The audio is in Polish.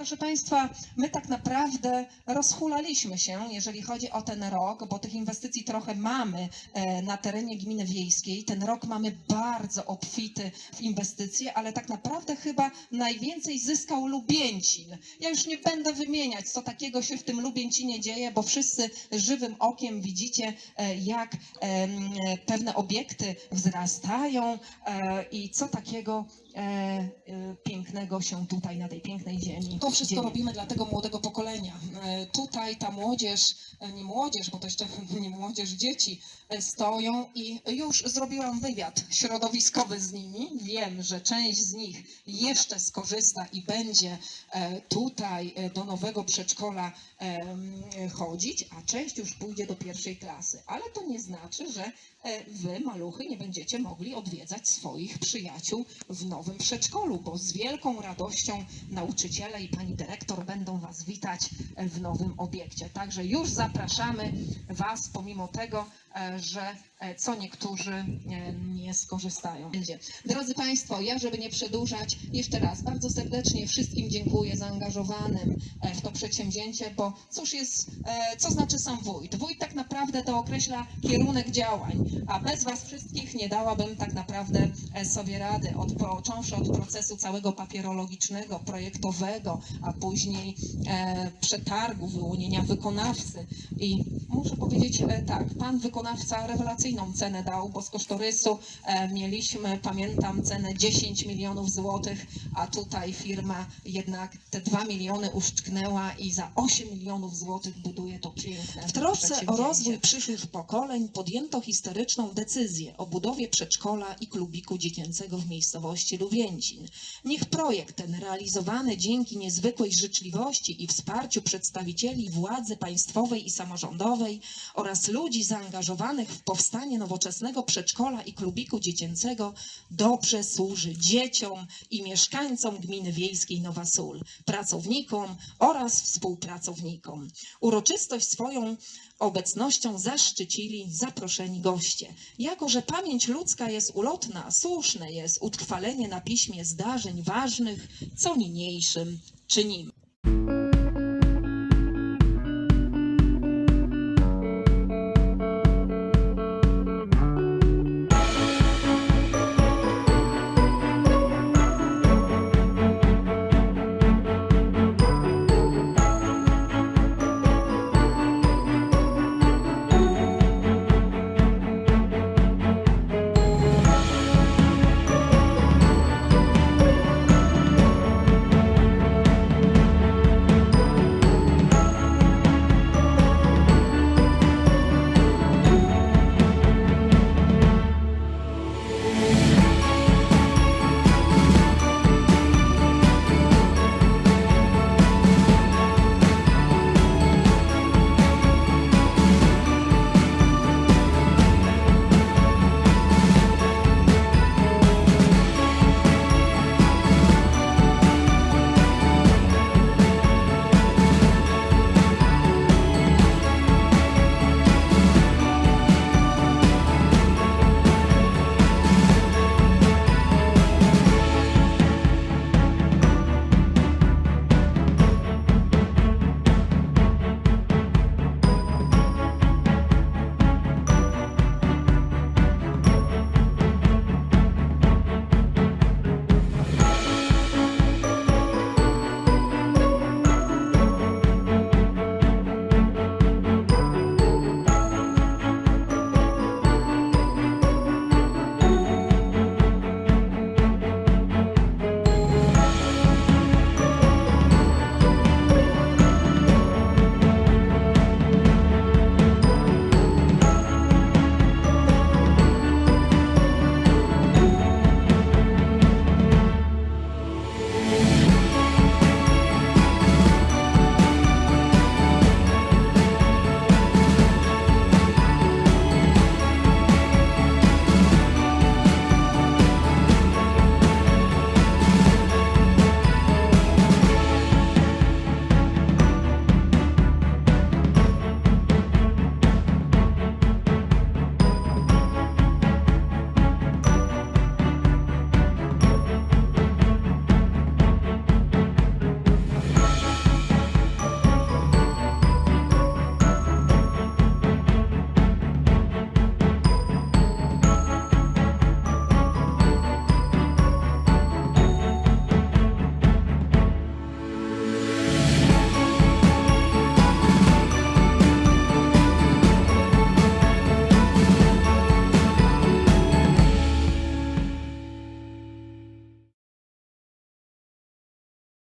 Proszę Państwa, my tak naprawdę rozhulaliśmy się, jeżeli chodzi o ten rok, bo tych inwestycji trochę mamy e, na terenie gminy wiejskiej. Ten rok mamy bardzo obfity w inwestycje, ale tak naprawdę chyba najwięcej zyskał Lubięcin. Ja już nie będę wymieniać, co takiego się w tym Lubięcinie dzieje, bo wszyscy żywym okiem widzicie, e, jak e, pewne obiekty wzrastają i co takiego e, e, pięknego się tutaj na tej pięknej ziemi To wszystko dzieje. robimy dla tego młodego pokolenia. E, Tutaj ta młodzież, e, nie młodzież, bo to jeszcze nie młodzież, dzieci e, stoją i Już zrobiłam wywiad środowiskowy z nimi. Wiem, że część z nich jeszcze skorzysta i będzie tutaj do nowego przedszkola chodzić, a część już pójdzie do pierwszej klasy. Ale to nie znaczy, że wy, maluchy, nie będziecie mogli odwiedzać swoich przyjaciół w nowym przedszkolu, bo z wielką radością nauczyciele i pani dyrektor będą was witać e, w nowym obiekcie. Także już zapraszamy was, pomimo tego, e, że e, co niektórzy nie skorzystają. Drodzy Państwo, ja żeby nie przedłużać, jeszcze raz bardzo serdecznie wszystkim dziękuję zaangażowanym w to przedsięwzięcie, bo cóż jest, co znaczy sam wójt? Wójt tak naprawdę to określa kierunek działań, a bez Was wszystkich nie dałabym tak naprawdę sobie rady, od, począwszy od procesu całego papierologicznego, projektowego, a później e, przetargu, wyłonienia wykonawcy. I muszę powiedzieć e, tak, pan wykonawca rewelacyjną cenę dał, bo z kosztorysu e, mieliśmy, pamiętam, cenę 10 milionów złotych, a tutaj firma jednak te 2 miliony uszczknęła i za 8 milionów złotych buduje to piękne W trosce o rozwój przyszłych pokoleń podjęto historyczną decyzję o budowie przedszkola i klubiku dziecięcego w miejscowości Luwięcin. Niech projekt ten realizowany dzięki niezwykłej życzliwości i wsparciu przedstawicieli władzy państwowej i samorządowej oraz ludzi zaangażowanych w powstanie nowoczesnego przedszkola i klubiku dziecięcego dobrze służy dzieciom i mieszkańcom gminy wiejskiej Nowa Sól, pracownikom oraz współpracownikom. Uroczystość swoją obecnością zaszczycili zaproszeni goście. Jako, że pamięć ludzka jest ulotna, słuszne jest utrwalenie na piśmie zdarzeń ważnych, co niniejszym czynimy.